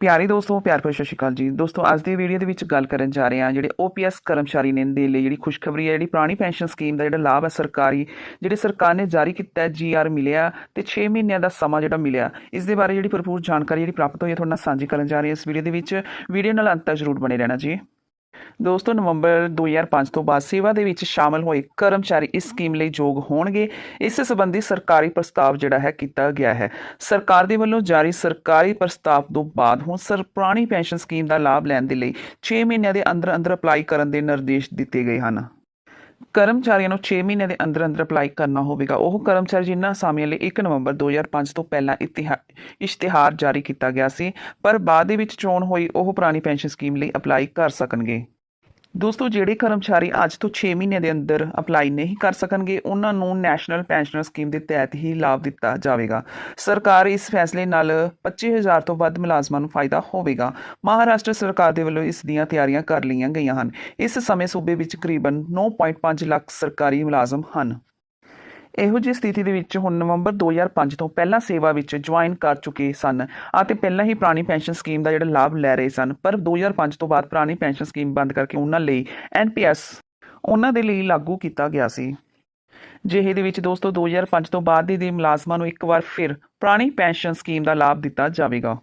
ਪਿਆਰੇ ਦੋਸਤੋ, ਪਿਆਰ ਭਰੀ ਸਤਿ ਸ਼੍ਰੀ ਅਕਾਲ ਜੀ। ਦੋਸਤੋ, ਅੱਜ ਦੀ ਵੀਡੀਓ ਦੇ ਵਿੱਚ ਗੱਲ ਕਰਨ ਜਾ ਰਹੇ ਹਾਂ ਜਿਹੜੇ ਓਪੀਐਸ ਕਰਮਚਾਰੀ ਨੇ ਦੇ ਲਈ ਜਿਹੜੀ ਖੁਸ਼ਖਬਰੀ ਹੈ, ਜਿਹੜੀ ਪੁਰਾਣੀ ਪੈਨਸ਼ਨ ਸਕੀਮ ਦਾ ਜਿਹੜਾ ਲਾਭ ਹੈ ਸਰਕਾਰੀ, ਜਿਹੜੇ ਸਰਕਾਰ ਨੇ ਜਾਰੀ ਕੀਤਾ ਹੈ ਜੀਆਰ ਮਿਲਿਆ ਤੇ 6 ਮਹੀਨਿਆਂ ਦਾ ਸਮਾਂ ਜਿਹੜਾ ਮਿਲਿਆ। ਇਸ ਦੇ ਬਾਰੇ ਜਿਹੜੀ ਭਰਪੂਰ ਜਾਣਕਾਰੀ ਜਿਹੜੀ ਪ੍ਰਾਪਤ ਹੋਈ ਹੈ, ਤੁਹਾਡੇ ਨਾਲ ਸਾਂਝੀ ਕਰਨ ਜਾ ਰਹੀ ਹਾਂ ਇਸ ਵੀਡੀਓ ਦੇ ਵਿੱਚ। ਵੀਡੀਓ ਨਾਲ ਅੰਤ ਤੱਕ ਜ਼ਰੂਰ ਬਣੇ ਰਹਿਣਾ ਜੀ। ਦੋਸਤੋ, ਨਵੰਬਰ 2005 ਤੋਂ ਬਾਅਦ ਸੇਵਾ ਦੇ ਵਿੱਚ ਸ਼ਾਮਲ ਹੋਏ ਕਰਮਚਾਰੀ ਇਸ ਸਕੀਮ ਲਈ ਯੋਗ ਹੋਣਗੇ। ਇਸ ਸੰਬੰਧੀ ਸਰਕਾਰੀ ਪ੍ਰਸਤਾਵ ਜਿਹੜਾ ਹੈ, ਕੀਤਾ ਗਿਆ ਹੈ। ਸਰਕਾਰ ਦੇ ਵੱਲੋਂ ਜਾਰੀ ਸਰਕਾਰੀ ਪ੍ਰਸਤਾਵ ਤੋਂ ਬਾਅਦ ਹੁਣ ਸਰ ਪੁਰਾਣੀ ਪੈਨਸ਼ਨ ਸਕੀਮ ਦਾ ਲਾਭ ਲੈਣ ਦੇ ਲਈ 6 ਮਹੀਨਿਆਂ ਦੇ ਅੰਦਰ ਅੰਦਰ ਅਪਲਾਈ ਕਰਨ ਦੇ ਨਿਰਦੇਸ਼ ਦਿੱਤੇ ਗਏ ਹਨ। ਕਰਮਚਾਰੀਆਂ ਨੂੰ 6 ਮਹੀਨਿਆਂ ਦੇ ਅੰਦਰ ਅੰਦਰ ਅਪਲਾਈ ਕਰਨਾ ਹੋਵੇਗਾ। ਉਹ ਕਰਮਚਾਰੀ ਜਿਨ੍ਹਾਂ ਅਸਾਮੀਆਂ ਲਈ 1 ਨਵੰਬਰ 2005 ਤੋਂ ਪਹਿਲਾਂ ਇਤਿਹਾ- ਇਸ਼ਤਿਹਾਰ ਜਾਰੀ ਕੀਤਾ ਗਿਆ ਸੀ, ਪਰ ਬਾਅਦ ਦੇ ਵਿੱਚ ਚੋਣ ਹੋਈ ਉਹ ਪੁਰਾਣੀ ਪੈਨਸ਼ਨ ਸਕੀਮ ਲਈ ਅਪਲਾਈ ਕਰ ਸਕਣਗੇ। ਦੋਸਤੋ, ਜਿਹੜੇ ਕਰਮਚਾਰੀ ਅੱਜ ਤੋਂ 6 ਮਹੀਨੇ ਦੇ ਅੰਦਰ ਅਪਲਾਈ ਨਹੀਂ ਕਰ ਸਕਣਗੇ, ਉਹਨਾਂ ਨੂੰ ਨੈਸ਼ਨਲ ਪੈਨਸ਼ਨਰ ਸਕੀਮ ਦੇ ਤਹਿਤ ਹੀ ਲਾਭ ਦਿੱਤਾ ਜਾਵੇਗਾ। ਸਰਕਾਰ ਇਸ ਫੈਸਲੇ ਨਾਲ 25000 ਤੋਂ ਵੱਧ ਮੁਲਾਜ਼ਮਾਂ ਨੂੰ ਫਾਇਦਾ ਹੋਵੇਗਾ। ਮਹਾਰਾਸ਼ਟਰ ਸਰਕਾਰ ਦੇ ਵੱਲੋਂ ਇਸ ਦੀਆਂ ਤਿਆਰੀਆਂ ਕਰ ਲਈਆਂ ਗਈਆਂ ਹਨ। ਇਸ ਸਮੇਂ ਸੂਬੇ ਵਿੱਚ ਕਰੀਬਨ 9.5 ਲੱਖ ਸਰਕਾਰੀ ਮੁਲਾਜ਼ਮ ਹਨ। ਇਹੋ ਜਿਹੀ ਸਥਿਤੀ ਦੇ ਵਿੱਚ ਹੁਣ ਨਵੰਬਰ 2005 ਤੋਂ ਪਹਿਲਾਂ ਸੇਵਾ ਵਿੱਚ ਜੁਆਇਨ ਕਰ ਚੁੱਕੇ ਸਨ ਅਤੇ ਪਹਿਲਾਂ ਹੀ ਪੁਰਾਣੀ ਪੈਨਸ਼ਨ ਸਕੀਮ ਦਾ ਜਿਹੜਾ ਲਾਭ ਲੈ ਰਹੇ ਸਨ। ਪਰ 2005 ਤੋਂ ਬਾਅਦ ਪੁਰਾਣੀ ਪੈਨਸ਼ਨ ਸਕੀਮ ਬੰਦ ਕਰਕੇ ਉਹਨਾਂ ਲਈ ਐਨਪੀਐਸ ਉਹਨਾਂ ਦੇ ਲਈ ਲਾਗੂ ਕੀਤਾ ਗਿਆ ਸੀ। ਜਿਹੇ ਦੇ ਵਿੱਚ ਦੋਸਤੋ 2005 ਤੋਂ ਬਾਅਦ ਦੇ ਮੁਲਾਜ਼ਮਾਂ ਨੂੰ ਇੱਕ ਵਾਰ ਫਿਰ ਪੁਰਾਣੀ ਪੈਨਸ਼ਨ ਸਕੀਮ ਦਾ ਲਾਭ ਦਿੱਤਾ ਜਾਵੇਗਾ।